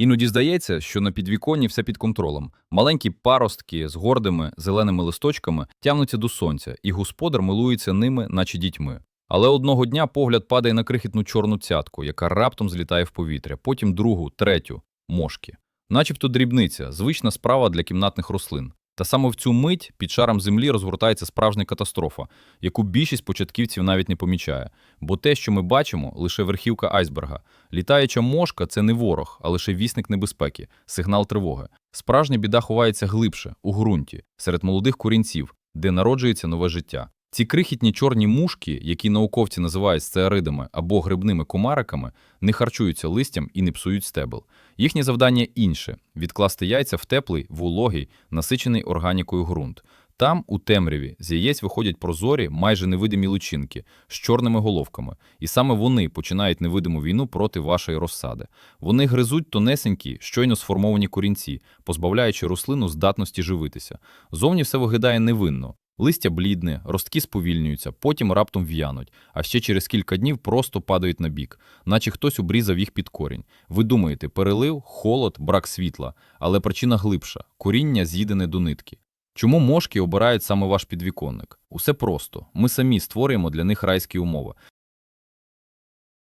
Іноді здається, що на підвіконні все під контролем. Маленькі паростки з гордими зеленими листочками тягнуться до сонця, і господар милується ними, наче дітьми. Але одного дня погляд падає на крихітну чорну цятку, яка раптом злітає в повітря, потім другу, третю мошки. Начебто дрібниця, звична справа для кімнатних рослин. Та саме в цю мить під шаром землі розгортається справжня катастрофа, яку більшість початківців навіть не помічає. Бо те, що ми бачимо, лише верхівка айсберга. Літаюча мошка це не ворог, а лише вісник небезпеки, сигнал тривоги. Справжня біда ховається глибше, у ґрунті, серед молодих корінців, де народжується нове життя. Ці крихітні чорні мушки, які науковці називають сцеаридами або грибними комариками, не харчуються листям і не псують стебел. Їхнє завдання інше відкласти яйця в теплий, вологий, насичений органікою ґрунт. Там, у темряві, з яєць виходять прозорі, майже невидимі личинки з чорними головками, і саме вони починають невидиму війну проти вашої розсади. Вони гризуть тонесенькі, щойно сформовані корінці, позбавляючи рослину здатності живитися. Зовні все виглядає невинно. Листя блідне, ростки сповільнюються, потім раптом в'януть, а ще через кілька днів просто падають на бік, наче хтось обрізав їх під корінь. Ви думаєте, перелив, холод, брак світла, але причина глибша коріння з'їдене до нитки. Чому мошки обирають саме ваш підвіконник? Усе просто. Ми самі створюємо для них райські умови.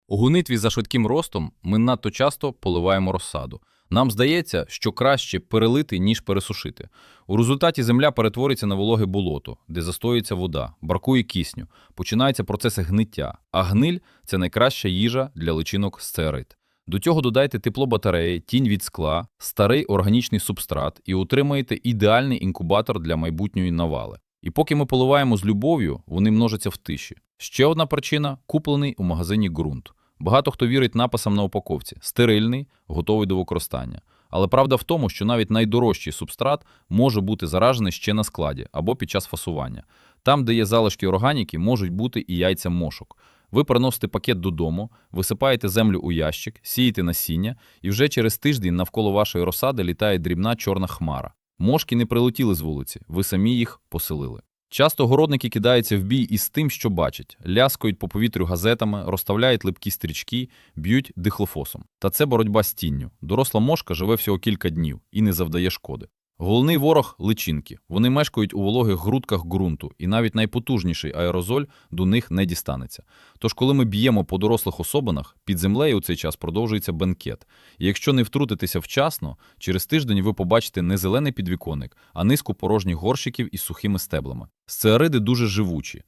У гонитві за швидким ростом ми надто часто поливаємо розсаду. Нам здається, що краще перелити, ніж пересушити. У результаті земля перетвориться на вологе болото, де застоюється вода, бракує кисню, починаються процеси гниття, а гниль це найкраща їжа для личинок сцеарит. До цього додайте тепло батареї, тінь від скла, старий органічний субстрат і отримаєте ідеальний інкубатор для майбутньої навали. І поки ми поливаємо з любов'ю, вони множаться в тиші. Ще одна причина куплений у магазині ґрунт. Багато хто вірить написам на упаковці стерильний, готовий до використання. Але правда в тому, що навіть найдорожчий субстрат може бути заражений ще на складі або під час фасування. Там, де є залишки органіки, можуть бути і яйця мошок. Ви приносите пакет додому, висипаєте землю у ящик, сієте насіння, і вже через тиждень навколо вашої розсади літає дрібна чорна хмара. Мошки не прилетіли з вулиці, ви самі їх поселили. Часто городники кидаються в бій із тим, що бачать, ляскають по повітрю газетами, розставляють липкі стрічки, б'ють дихлофосом. Та це боротьба з тінню. Доросла мошка живе всього кілька днів і не завдає шкоди. Головний ворог личинки. Вони мешкають у вологих грудках ґрунту, і навіть найпотужніший аерозоль до них не дістанеться. Тож, коли ми б'ємо по дорослих особинах, під землею у цей час продовжується бенкет. І якщо не втрутитися вчасно, через тиждень ви побачите не зелений підвіконник, а низку порожніх горщиків із сухими стеблами. Сцеариди дуже живучі.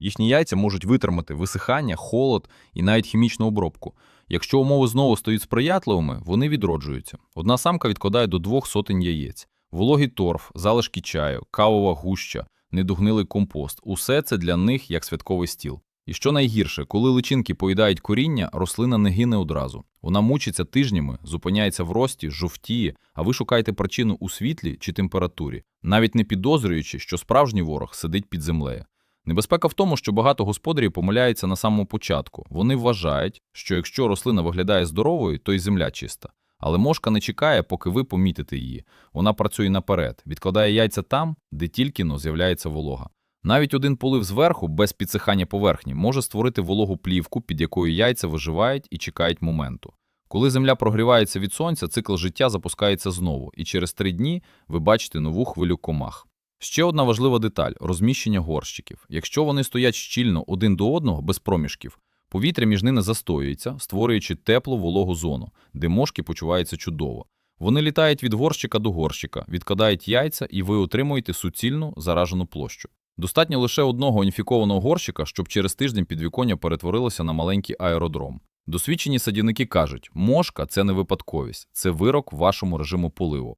Їхні яйця можуть витримати висихання, холод і навіть хімічну обробку. Якщо умови знову стають сприятливими, вони відроджуються. Одна самка відкладає до двох сотень яєць. Вологий торф, залишки чаю, кавова гуща, недогнилий компост усе це для них як святковий стіл. І що найгірше, коли личинки поїдають коріння, рослина не гине одразу. Вона мучиться тижнями, зупиняється в рості, жовтіє, а ви шукаєте причину у світлі чи температурі, навіть не підозрюючи, що справжній ворог сидить під землею. Небезпека в тому, що багато господарів помиляються на самому початку. Вони вважають, що якщо рослина виглядає здоровою, то й земля чиста. Але мошка не чекає, поки ви помітите її. Вона працює наперед, відкладає яйця там, де тільки но з'являється волога. Навіть один полив зверху, без підсихання поверхні, може створити вологу плівку, під якою яйця виживають і чекають моменту. Коли земля прогрівається від сонця, цикл життя запускається знову, і через три дні ви бачите нову хвилю комах. Ще одна важлива деталь розміщення горщиків. Якщо вони стоять щільно один до одного без проміжків, повітря між ними застоюється, створюючи теплу вологу зону, де мошки почуваються чудово. Вони літають від горщика до горщика, відкладають яйця, і ви отримуєте суцільну заражену площу. Достатньо лише одного інфікованого горщика, щоб через тиждень підвіконня перетворилося на маленький аеродром. Досвідчені садівники кажуть, мошка це не випадковість, це вирок вашому режиму поливу.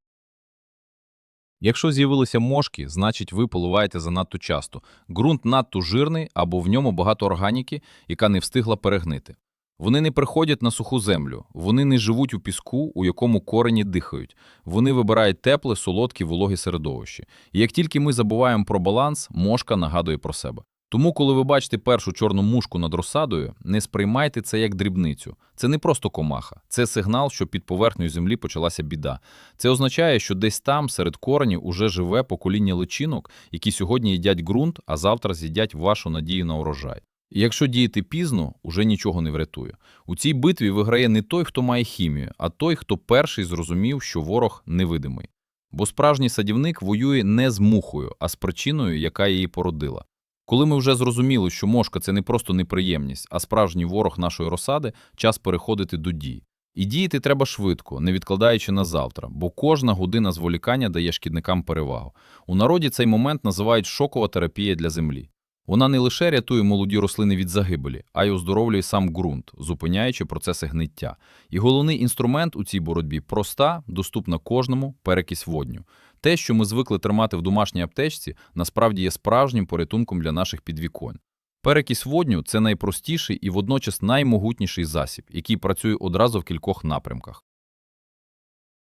Якщо з'явилися мошки, значить ви поливаєте занадто часто. Ґрунт надто жирний або в ньому багато органіки, яка не встигла перегнити. Вони не приходять на суху землю, вони не живуть у піску, у якому корені дихають. Вони вибирають тепле, солодке, вологі середовище. І як тільки ми забуваємо про баланс, мошка нагадує про себе. Тому, коли ви бачите першу чорну мушку над розсадою, не сприймайте це як дрібницю. Це не просто комаха, це сигнал, що під поверхнею землі почалася біда. Це означає, що десь там, серед коренів, уже живе покоління личинок, які сьогодні їдять ґрунт, а завтра з'їдять вашу надію на урожай. І якщо діяти пізно, уже нічого не врятує. У цій битві виграє не той, хто має хімію, а той, хто перший зрозумів, що ворог невидимий. Бо справжній садівник воює не з мухою, а з причиною, яка її породила. Коли ми вже зрозуміли, що мошка – це не просто неприємність, а справжній ворог нашої розсади, час переходити до дій. І діяти треба швидко, не відкладаючи на завтра, бо кожна година зволікання дає шкідникам перевагу. У народі цей момент називають шокова терапія для землі. Вона не лише рятує молоді рослини від загибелі, а й оздоровлює сам ґрунт, зупиняючи процеси гниття. І головний інструмент у цій боротьбі проста, доступна кожному перекись водню. Те, що ми звикли тримати в домашній аптечці, насправді є справжнім порятунком для наших підвіконь. Перекись водню – це найпростіший і водночас наймогутніший засіб, який працює одразу в кількох напрямках.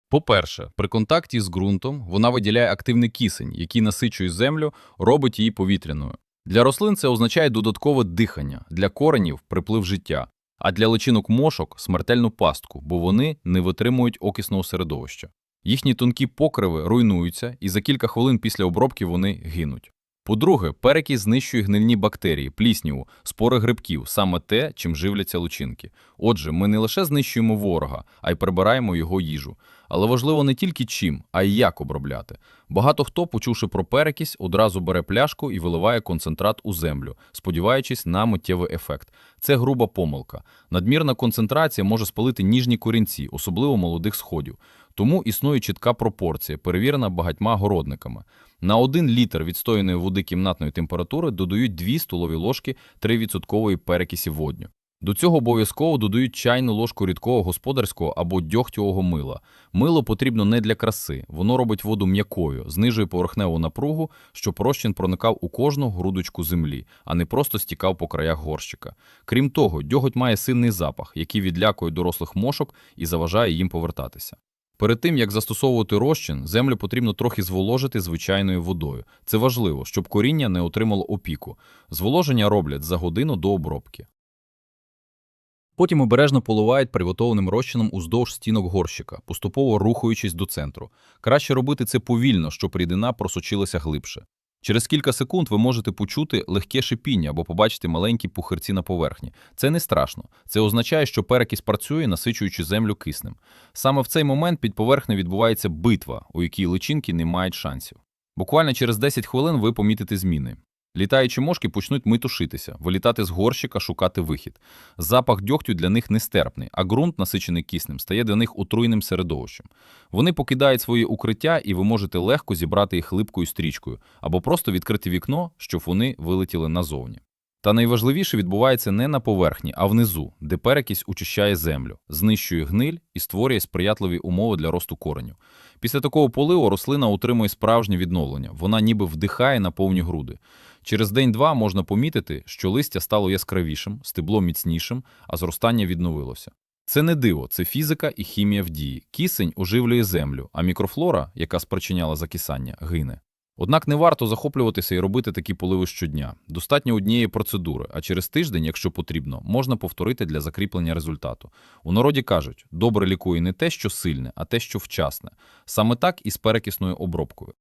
По-перше, при контакті з ґрунтом вона виділяє активний кисень, який насичує землю, робить її повітряною. Для рослин це означає додаткове дихання, для коренів – приплив життя, а для личинок мошок – смертельну пастку, бо вони не витримують окисного середовища. Їхні тонкі покриви руйнуються, і за кілька хвилин після обробки вони гинуть. По-друге, перекись знищує гнильні бактерії, плісняву, спори грибків, саме те, чим живляться личинки. Отже, ми не лише знищуємо ворога, а й прибираємо його їжу. Але важливо не тільки чим, а й як обробляти. Багато хто, почувши про перекись, одразу бере пляшку і виливає концентрат у землю, сподіваючись на миттєвий ефект. Це груба помилка. Надмірна концентрація може спалити ніжні корінці, особливо молодих сходів. Тому існує чітка пропорція, перевірена багатьма городниками. На 1 літр відстояної води кімнатної температури додають 2 столові ложки 3% перекисі водню. До цього обов'язково додають чайну ложку рідкого господарського або дьогтєвого мила. Мило потрібно не для краси, воно робить воду м'якою, знижує поверхневу напругу, щоб розчин проникав у кожну грудочку землі, а не просто стікав по краях горщика. Крім того, дьоготь має сильний запах, який відлякує дорослих мошок і заважає їм повертатися. Перед тим, як застосовувати розчин, землю потрібно трохи зволожити звичайною водою. Це важливо, щоб коріння не отримало опіку. Зволоження роблять за годину до обробки. Потім обережно поливають приготованим розчином уздовж стінок горщика, поступово рухаючись до центру. Краще робити це повільно, щоб рідина просочилася глибше. Через кілька секунд ви можете почути легке шипіння або побачити маленькі пухирці на поверхні. Це не страшно. Це означає, що перекіс працює, насичуючи землю киснем. Саме в цей момент під поверхнею відбувається битва, у якій личинки не мають шансів. Буквально через 10 хвилин ви помітите зміни. Літаючі мошки почнуть митушитися, вилітати з горщика, шукати вихід. Запах дьогтю для них нестерпний, а ґрунт, насичений киснем, стає для них отруйним середовищем. Вони покидають свої укриття, і ви можете легко зібрати їх липкою стрічкою або просто відкрити вікно, щоб вони вилетіли назовні. Та найважливіше відбувається не на поверхні, а внизу, де перекись очищає землю, знищує гниль і створює сприятливі умови для росту кореню. Після такого поливу рослина отримує справжнє відновлення, вона ніби вдихає на повні груди. Через день-два можна помітити, що листя стало яскравішим, стебло міцнішим, а зростання відновилося. Це не диво, це фізика і хімія в дії. Кисень оживлює землю, а мікрофлора, яка спричиняла закисання, гине. Однак не варто захоплюватися і робити такі поливи щодня. Достатньо однієї процедури, а через тиждень, якщо потрібно, можна повторити для закріплення результату. У народі кажуть, добре лікує не те, що сильне, а те, що вчасне. Саме так і з перекисною обробкою.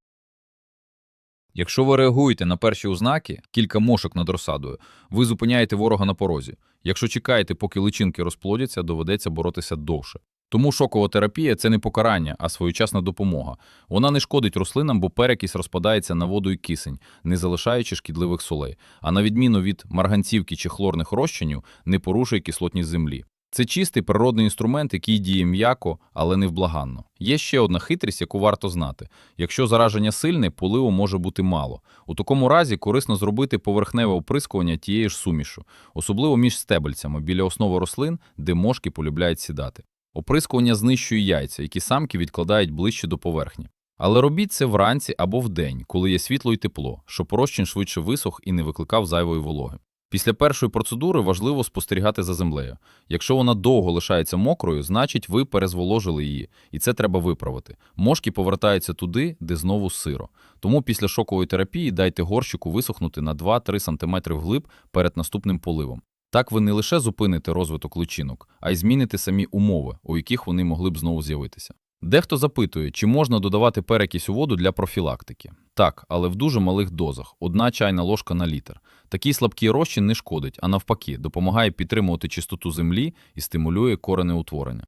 Якщо ви реагуєте на перші ознаки, кілька мошок над розсадою, ви зупиняєте ворога на порозі. Якщо чекаєте, поки личинки розплодяться, доведеться боротися довше. Тому шокова терапія це не покарання, а своєчасна допомога. Вона не шкодить рослинам, бо перекись розпадається на воду і кисень, не залишаючи шкідливих солей. А на відміну від марганцівки чи хлорних розчинів, не порушує кислотність землі. Це чистий природний інструмент, який діє м'яко, але невблаганно. Є ще одна хитрість, яку варто знати. Якщо зараження сильне, поливу може бути мало. У такому разі корисно зробити поверхневе оприскування тієї ж сумішу, особливо між стебельцями біля основи рослин, де мошки полюбляють сідати. Оприскування знищує яйця, які самки відкладають ближче до поверхні. Але робіть це вранці або вдень, коли є світло і тепло, щоб розчин швидше висох і не викликав зайвої вологи. Після першої процедури важливо спостерігати за землею. Якщо вона довго лишається мокрою, значить ви перезволожили її, і це треба виправити. Мошки повертаються туди, де знову сиро. Тому після шокової терапії дайте горщику висохнути на 2-3 см вглиб перед наступним поливом. Так ви не лише зупините розвиток личинок, а й зміните самі умови, у яких вони могли б знову з'явитися. Дехто запитує, чи можна додавати перекись у воду для профілактики. Так, але в дуже малих дозах – одна чайна ложка на літр. Такий слабкий розчин не шкодить, а навпаки, допомагає підтримувати чистоту землі і стимулює коренеутворення.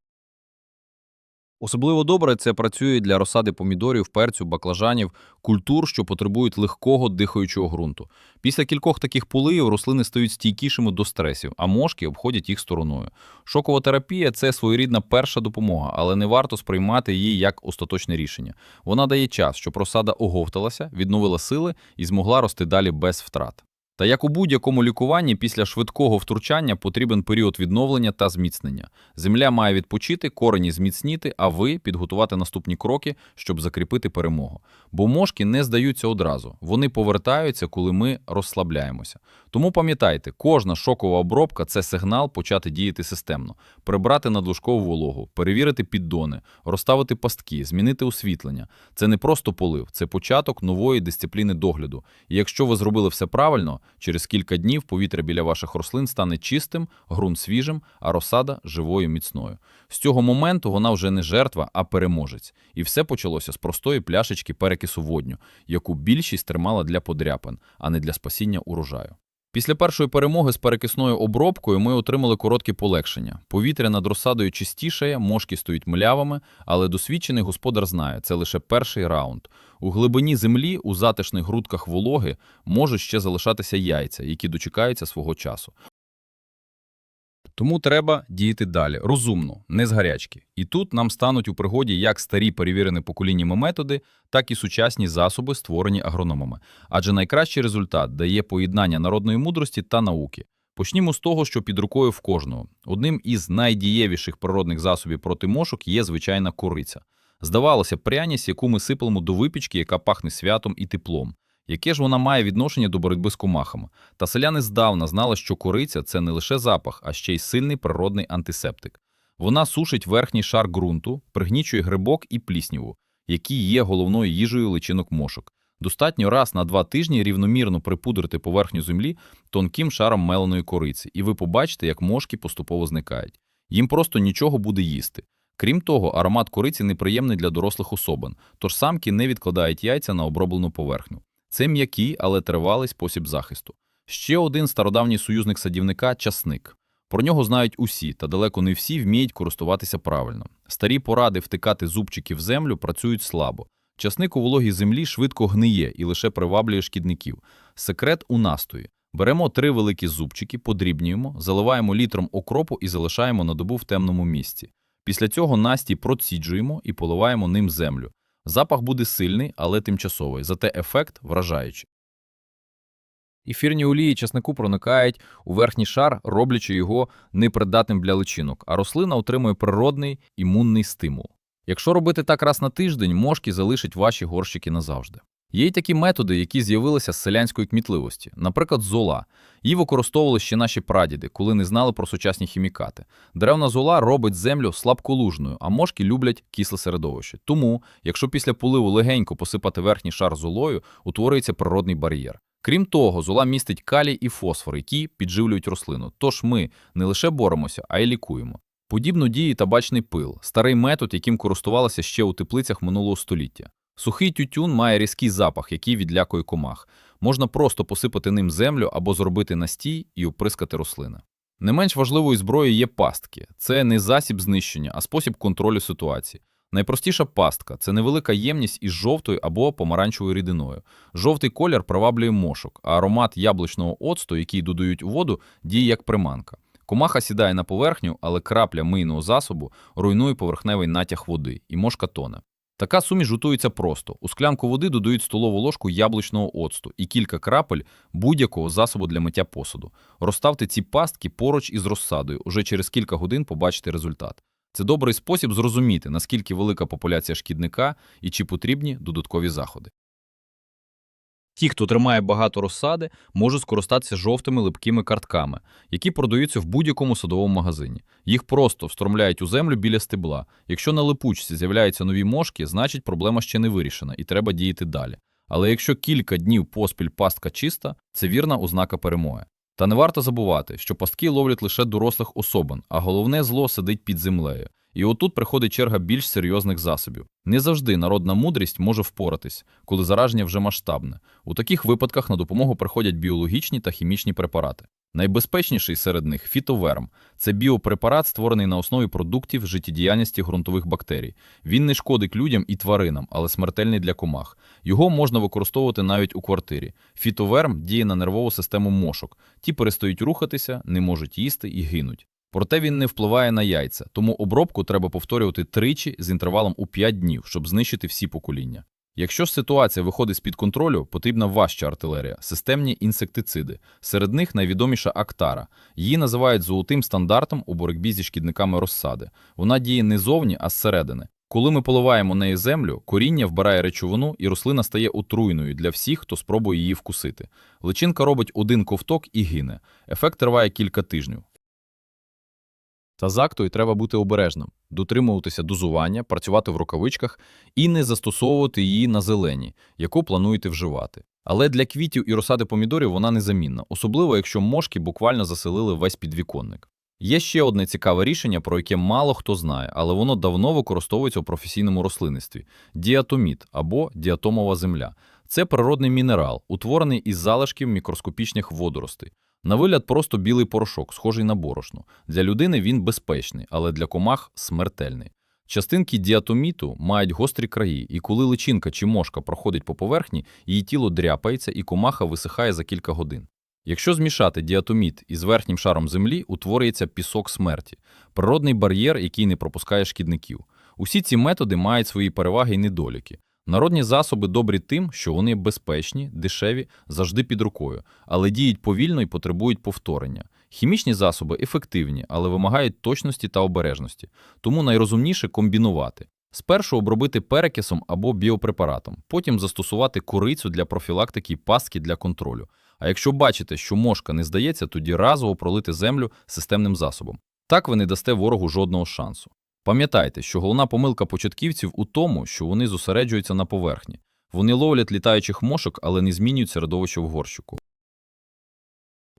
Особливо добре це працює для розсади помідорів, перцю, баклажанів, культур, що потребують легкого дихаючого ґрунту. Після кількох таких поливів рослини стають стійкішими до стресів, а мошки обходять їх стороною. Шокова терапія це своєрідна перша допомога, але не варто сприймати її як остаточне рішення. Вона дає час, щоб розсада оговталася, відновила сили і змогла рости далі без втрат. Та як у будь-якому лікуванні, після швидкого втручання потрібен період відновлення та зміцнення. Земля має відпочити, корені зміцніти, а ви підготувати наступні кроки, щоб закріпити перемогу. Бо мошки не здаються одразу, вони повертаються, коли ми розслабляємося. Тому пам'ятайте, кожна шокова обробка це сигнал почати діяти системно, прибрати надлишкову вологу, перевірити піддони, розставити пастки, змінити освітлення. Це не просто полив, це початок нової дисципліни догляду. І якщо ви зробили все правильно, через кілька днів повітря біля ваших рослин стане чистим, ґрунт свіжим, а розсада живою міцною. З цього моменту вона вже не жертва, а переможець. І все почалося з простої пляшечки перекису водню, яку більшість тримала для подряпин, а не для спасіння урожаю. Після першої перемоги з перекисною обробкою ми отримали короткі полегшення. Повітря над розсадою чистішає, мошки стають млявими, але досвідчений господар знає, це лише перший раунд. У глибині землі, у затишних грудках вологи, можуть ще залишатися яйця, які дочекаються свого часу. Тому треба діяти далі, розумно, не з гарячки. І тут нам стануть у пригоді як старі перевірені поколіннями методи, так і сучасні засоби, створені агрономами. Адже найкращий результат дає поєднання народної мудрості та науки. Почнімо з того, що під рукою в кожного. Одним із найдієвіших природних засобів проти мошок є звичайна кориця. Здавалося, пряність, яку ми сиплемо до випічки, яка пахне святом і теплом. Яке ж вона має відношення до боротьби з комахами? Та селяни здавна знали, що кориця це не лише запах, а ще й сильний природний антисептик. Вона сушить верхній шар ґрунту, пригнічує грибок і плісняву, які є головною їжею личинок мошок. Достатньо раз на два тижні рівномірно припудрити поверхню землі тонким шаром меленої кориці, і ви побачите, як мошки поступово зникають. Їм просто нічого буде їсти. Крім того, аромат кориці неприємний для дорослих особин, тож самки не відкладають яйця на оброблену поверхню. Це м'який, але тривалий спосіб захисту. Ще один стародавній союзник садівника часник. Про нього знають усі, та далеко не всі вміють користуватися правильно. Старі поради втикати зубчики в землю працюють слабо. Часник у вологій землі швидко гниє і лише приваблює шкідників. Секрет у настої. Беремо три великі зубчики, подрібнюємо, заливаємо літром окропу і залишаємо на добу в темному місці. Після цього настій проціджуємо і поливаємо ним землю. Запах буде сильний, але тимчасовий, зате ефект вражаючий. Ефірні олії часнику проникають у верхній шар, роблячи його непридатним для личинок, а рослина отримує природний імунний стимул. Якщо робити так раз на тиждень, мошки залишать ваші горщики назавжди. Є й такі методи, які з'явилися з селянської кмітливості, наприклад, зола. Її використовували ще наші прадіди, коли не знали про сучасні хімікати. Деревна зола робить землю слабколужною, а мошки люблять кисле середовище. Тому, якщо після поливу легенько посипати верхній шар золою, утворюється природний бар'єр. Крім того, зола містить калій і фосфор, які підживлюють рослину. Тож ми не лише боремося, а й лікуємо. Подібно діє табачний пил, старий метод, яким користувалися ще у теплицях минулого століття. Сухий тютюн має різкий запах, який відлякує комах. Можна просто посипати ним землю або зробити настій і оприскати рослини. Не менш важливою зброєю є пастки. Це не засіб знищення, а спосіб контролю ситуації. Найпростіша пастка це невелика ємність із жовтою або помаранчевою рідиною. Жовтий колір приваблює мошок, а аромат яблучного оцту, який додають у воду, діє як приманка. Комаха сідає на поверхню, але крапля мийного засобу руйнує поверхневий натяг води, і мошка тоне. Така суміш готується просто. У склянку води додають столову ложку яблучного оцту і кілька крапель будь-якого засобу для миття посуду. Розставте ці пастки поруч із розсадою. Уже через кілька годин побачите результат. Це добрий спосіб зрозуміти, наскільки велика популяція шкідника і чи потрібні додаткові заходи. Ті, хто тримає багато розсади, можуть скористатися жовтими липкими картками, які продаються в будь-якому садовому магазині. Їх просто встромляють у землю біля стебла. Якщо на липучці з'являються нові мошки, значить проблема ще не вирішена і треба діяти далі. Але якщо кілька днів поспіль пастка чиста, це вірна ознака перемоги. Та не варто забувати, що пастки ловлять лише дорослих особин, а головне зло сидить під землею. І отут приходить черга більш серйозних засобів. Не завжди народна мудрість може впоратись, коли зараження вже масштабне. У таких випадках на допомогу приходять біологічні та хімічні препарати. Найбезпечніший серед них фітоверм. Це біопрепарат, створений на основі продуктів життєдіяльності ґрунтових бактерій. Він не шкодить людям і тваринам, але смертельний для комах. Його можна використовувати навіть у квартирі. Фітоверм діє на нервову систему мошок. Ті перестають рухатися, не можуть їсти і гинуть. Проте він не впливає на яйця, тому обробку треба повторювати тричі з інтервалом у 5 днів, щоб знищити всі покоління. Якщо ж ситуація виходить з-під контролю, потрібна важча артилерія, системні інсектициди. Серед них найвідоміша Актара. Її називають золотим стандартом у боротьбі зі шкідниками розсади. Вона діє не зовні, а зсередини. Коли ми поливаємо неї землю, коріння вбирає речовину і рослина стає отруйною для всіх, хто спробує її вкусити. Личинка робить один ковток і гине. Ефект триває кілька тижнів. Та з актою треба бути обережним, дотримуватися дозування, працювати в рукавичках і не застосовувати її на зелені, яку плануєте вживати. Але для квітів і розсади помідорів вона незамінна, особливо якщо мошки буквально заселили весь підвіконник. Є ще одне цікаве рішення, про яке мало хто знає, але воно давно використовується у професійному рослинництві – діатоміт або діатомова земля. Це природний мінерал, утворений із залишків мікроскопічних водоростей. На вигляд просто білий порошок, схожий на борошно. Для людини він безпечний, але для комах смертельний. Частинки діатоміту мають гострі краї, і коли личинка чи мошка проходить по поверхні, її тіло дряпається і комаха висихає за кілька годин. Якщо змішати діатоміт із верхнім шаром землі, утворюється пісок смерті, природний бар'єр, який не пропускає шкідників. Усі ці методи мають свої переваги і недоліки. Народні засоби добрі тим, що вони безпечні, дешеві, завжди під рукою, але діють повільно і потребують повторення. Хімічні засоби ефективні, але вимагають точності та обережності, тому найрозумніше комбінувати. Спершу обробити перекисом або біопрепаратом, потім застосувати корицю для профілактики і пастки для контролю. А якщо бачите, що мошка не здається, тоді разово пролити землю системним засобом. Так ви не дасте ворогу жодного шансу. Пам'ятайте, що головна помилка початківців у тому, що вони зосереджуються на поверхні. Вони ловлять літаючих мошок, але не змінюють середовище в горщику.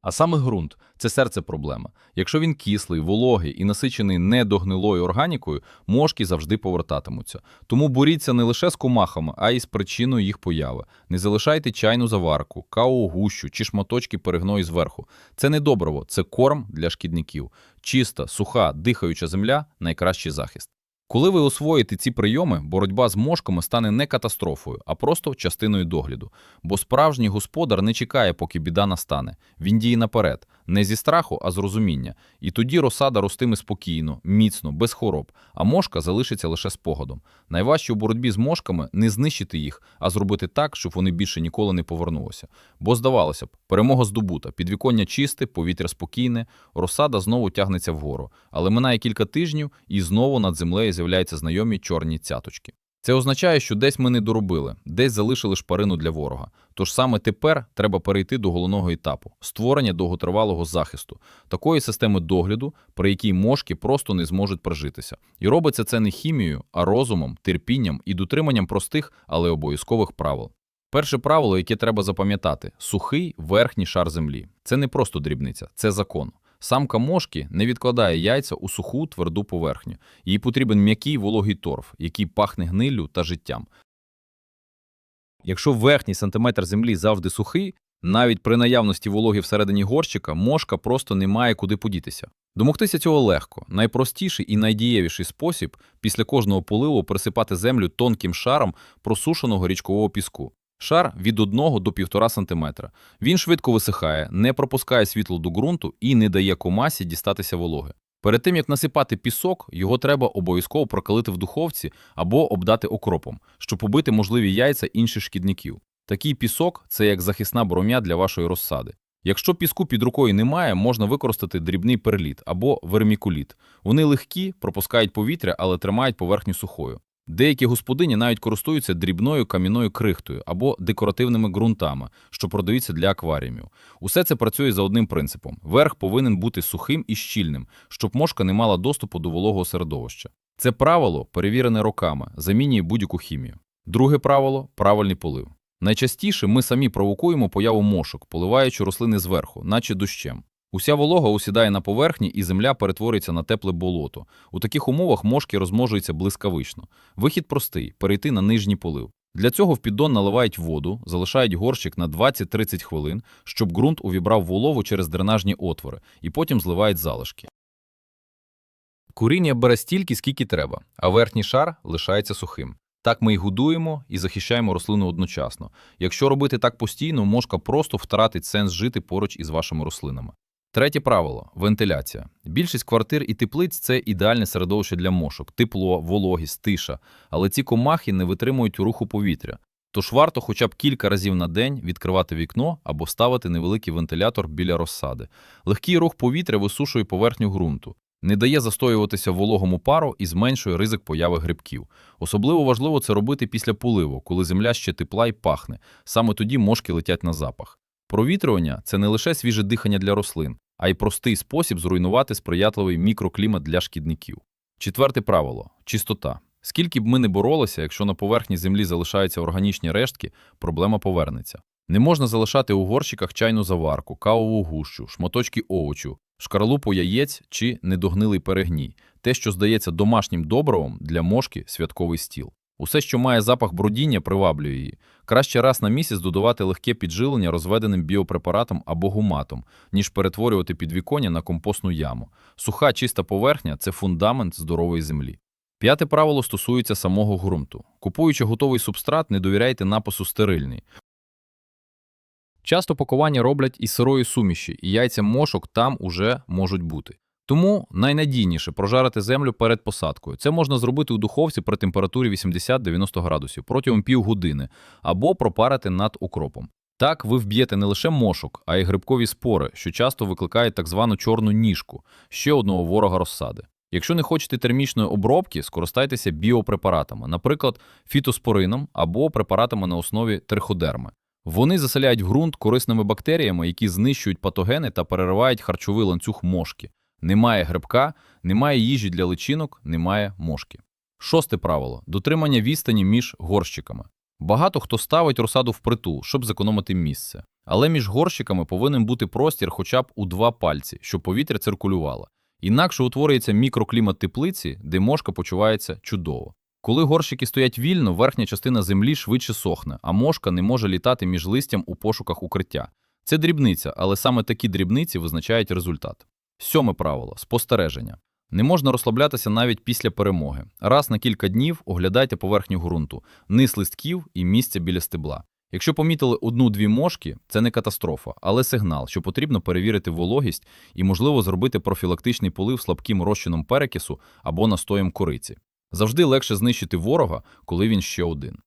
А саме ґрунт це серце проблеми. Якщо він кислий, вологий і насичений недогнилою органікою, мошки завжди повертатимуться. Тому боріться не лише з комахами, а й з причиною їх появи. Не залишайте чайну заварку, каву гущу чи шматочки перегною зверху. Це не добриво, це корм для шкідників. Чиста, суха, дихаюча земля найкращий захист. Коли ви освоїте ці прийоми, боротьба з мошками стане не катастрофою, а просто частиною догляду. Бо справжній господар не чекає, поки біда настане. Він діє наперед, не зі страху, а з розуміння. І тоді розсада ростиме спокійно, міцно, без хвороб, а мошка залишиться лише спогадом. Найважче у боротьбі з мошками не знищити їх, а зробити так, щоб вони більше ніколи не повернулися. Бо здавалося б, перемога здобута, підвіконня чисте, повітря спокійне, розсада знову тягнеться вгору. Але минає кілька тижнів, і знову над землею з'являються знайомі чорні цяточки. Це означає, що десь ми не доробили, десь залишили шпарину для ворога. Тож саме тепер треба перейти до головного етапу створення довготривалого захисту, такої системи догляду, при якій мошки просто не зможуть прожитися. І робиться це не хімією, а розумом, терпінням і дотриманням простих, але обов'язкових правил. Перше правило, яке треба запам'ятати сухий верхній шар землі. Це не просто дрібниця, це закон. Самка мошки не відкладає яйця у суху тверду поверхню. Їй потрібен м'який вологий торф, який пахне гниллю та життям. Якщо верхній сантиметр землі завжди сухий, навіть при наявності вологи всередині горщика мошка просто не має куди подітися. Домогтися цього легко. Найпростіший і найдієвіший спосіб після кожного поливу присипати землю тонким шаром просушеного річкового піску. Шар від 1 до 1,5 см. Він швидко висихає, не пропускає світло до ґрунту і не дає комасі дістатися вологи. Перед тим як насипати пісок, його треба обов'язково прокалити в духовці або обдати окропом, щоб побити можливі яйця інших шкідників. Такий пісок це як захисна броня для вашої розсади. Якщо піску під рукою немає, можна використати дрібний перліт або вермікуліт. Вони легкі, пропускають повітря, але тримають поверхню сухою. Деякі господині навіть користуються дрібною кам'яною крихтою або декоративними ґрунтами, що продаються для акваріумів. Усе це працює за одним принципом: верх повинен бути сухим і щільним, щоб мошка не мала доступу до вологого середовища. Це правило, перевірене роками, замінює будь-яку хімію. Друге правило правильний полив. Найчастіше ми самі провокуємо появу мошок, поливаючи рослини зверху, наче дощем. Уся волога усідає на поверхні, і земля перетворюється на тепле болото. У таких умовах мошки розмножуються блискавично. Вихід простий перейти на нижній полив. Для цього в піддон наливають воду, залишають горщик на 20-30 хвилин, щоб ґрунт увібрав вологу через дренажні отвори, і потім зливають залишки. Куріння бере стільки, скільки треба, а верхній шар лишається сухим. Так ми і годуємо, і захищаємо рослину одночасно. Якщо робити так постійно, мошка просто втратить сенс жити поруч із вашими рослинами. Третє правило вентиляція. Більшість квартир і теплиць це ідеальне середовище для мошок, тепло, вологість, тиша. Але ці комахи не витримують руху повітря. Тож варто хоча б кілька разів на день відкривати вікно або ставити невеликий вентилятор біля розсади. Легкий рух повітря висушує поверхню ґрунту, не дає застоюватися вологому пару і зменшує ризик появи грибків. Особливо важливо це робити після поливу, коли земля ще тепла і пахне. Саме тоді мошки летять на запах. Провітрювання це не лише свіже дихання для рослин, а й простий спосіб зруйнувати сприятливий мікроклімат для шкідників. Четверте правило чистота. Скільки б ми не боролися, якщо на поверхні землі залишаються органічні рештки, проблема повернеться. Не можна залишати у горщиках чайну заварку, кавову гущу, шматочки овочу, шкарлупу яєць чи недогнилий перегній. Те, що здається домашнім добривом для мошки святковий стіл. Усе, що має запах брудіння, приваблює її. Краще раз на місяць додавати легке піджилення розведеним біопрепаратом або гуматом, ніж перетворювати підвіконня на компостну яму. Суха чиста поверхня це фундамент здорової землі. П'яте правило стосується самого ґрунту. Купуючи готовий субстрат, не довіряйте напису стерильний. Часто пакування роблять із сирої суміші, і яйця мошок там уже можуть бути. Тому найнадійніше прожарити землю перед посадкою. Це можна зробити у духовці при температурі 80-90 градусів протягом півгодини або пропарити над укропом. Так ви вб'єте не лише мошок, а й грибкові спори, що часто викликають так звану чорну ніжку, ще одного ворога розсади. Якщо не хочете термічної обробки, скористайтеся біопрепаратами, наприклад, фітоспорином або препаратами на основі триходерми. Вони заселяють ґрунт корисними бактеріями, які знищують патогени та переривають харчовий ланцюг мошки. Немає грибка, немає їжі для личинок, немає мошки. Шосте правило дотримання відстані між горщиками. Багато хто ставить розсаду впритул, щоб зекономити місце. Але між горщиками повинен бути простір хоча б у два пальці, щоб повітря циркулювало. Інакше утворюється мікроклімат теплиці, де мошка почувається чудово. Коли горщики стоять вільно, верхня частина землі швидше сохне, а мошка не може літати між листям у пошуках укриття. Це дрібниця, але саме такі дрібниці визначають результат. Сьоме правило спостереження. Не можна розслаблятися навіть після перемоги. Раз на кілька днів оглядайте поверхню ґрунту, низ листків і місця біля стебла. Якщо помітили одну-дві мошки, це не катастрофа, але сигнал, що потрібно перевірити вологість і, можливо, зробити профілактичний полив слабким розчином перекису або настоєм кориці. Завжди легше знищити ворога, коли він ще один.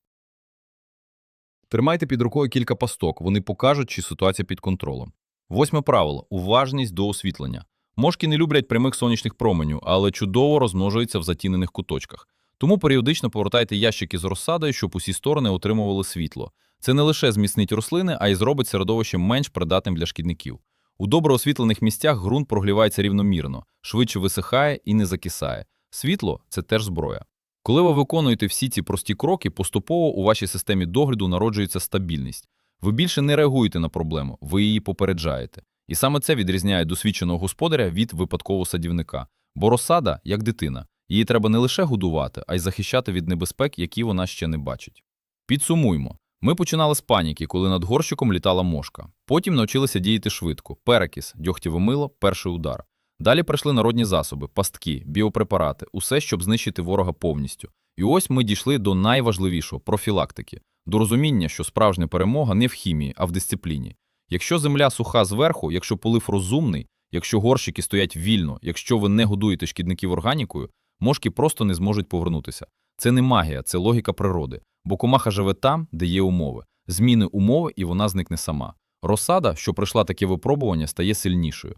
Тримайте під рукою кілька пасток, вони покажуть, чи ситуація під контролем. Восьме правило уважність до освітлення. Мошки не люблять прямих сонячних променів, але чудово розмножуються в затінених куточках. Тому періодично повертайте ящики з розсадою, щоб усі сторони отримували світло. Це не лише зміцнить рослини, а й зробить середовище менш придатним для шкідників. У добре освітлених місцях ґрунт прогрівається рівномірно, швидше висихає і не закисає. Світло це теж зброя. Коли ви виконуєте всі ці прості кроки, поступово у вашій системі догляду народжується стабільність. Ви більше не реагуєте на проблему, ви її попереджаєте. І саме це відрізняє досвідченого господаря від випадкового садівника. Бо розсада, як дитина, її треба не лише годувати, а й захищати від небезпек, які вона ще не бачить. Підсумуймо. Ми починали з паніки, коли над горщиком літала мошка. Потім навчилися діяти швидко: перекіс, дьогтєве мило, перший удар. Далі прийшли народні засоби, пастки, біопрепарати, усе, щоб знищити ворога повністю. І ось ми дійшли до найважливішого профілактики, до розуміння, що справжня перемога не в хімії, а в дисципліні. Якщо земля суха зверху, якщо полив розумний, якщо горщики стоять вільно, якщо ви не годуєте шкідників органікою, мошки просто не зможуть повернутися. Це не магія, це логіка природи. Бо комаха живе там, де є умови. Зміни умови, і вона зникне сама. Розсада, що пройшла таке випробування, стає сильнішою.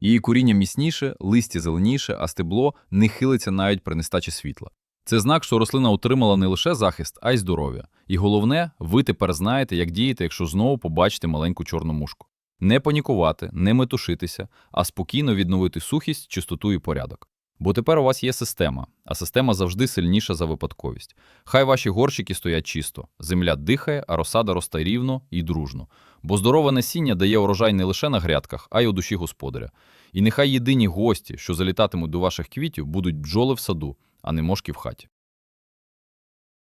Її коріння міцніше, листя зеленіше, а стебло не хилиться навіть при нестачі світла. Це знак, що рослина отримала не лише захист, а й здоров'я. І головне, ви тепер знаєте, як діяти, якщо знову побачите маленьку чорну мушку. Не панікувати, не метушитися, а спокійно відновити сухість, чистоту і порядок. Бо тепер у вас є система, а система завжди сильніша за випадковість. Хай ваші горщики стоять чисто, земля дихає, а розсада росте рівно і дружно. Бо здорове насіння дає урожай не лише на грядках, а й у душі господаря. І нехай єдині гості, що залітатимуть до ваших квітів, будуть бджоли в саду, а не мошки в хаті.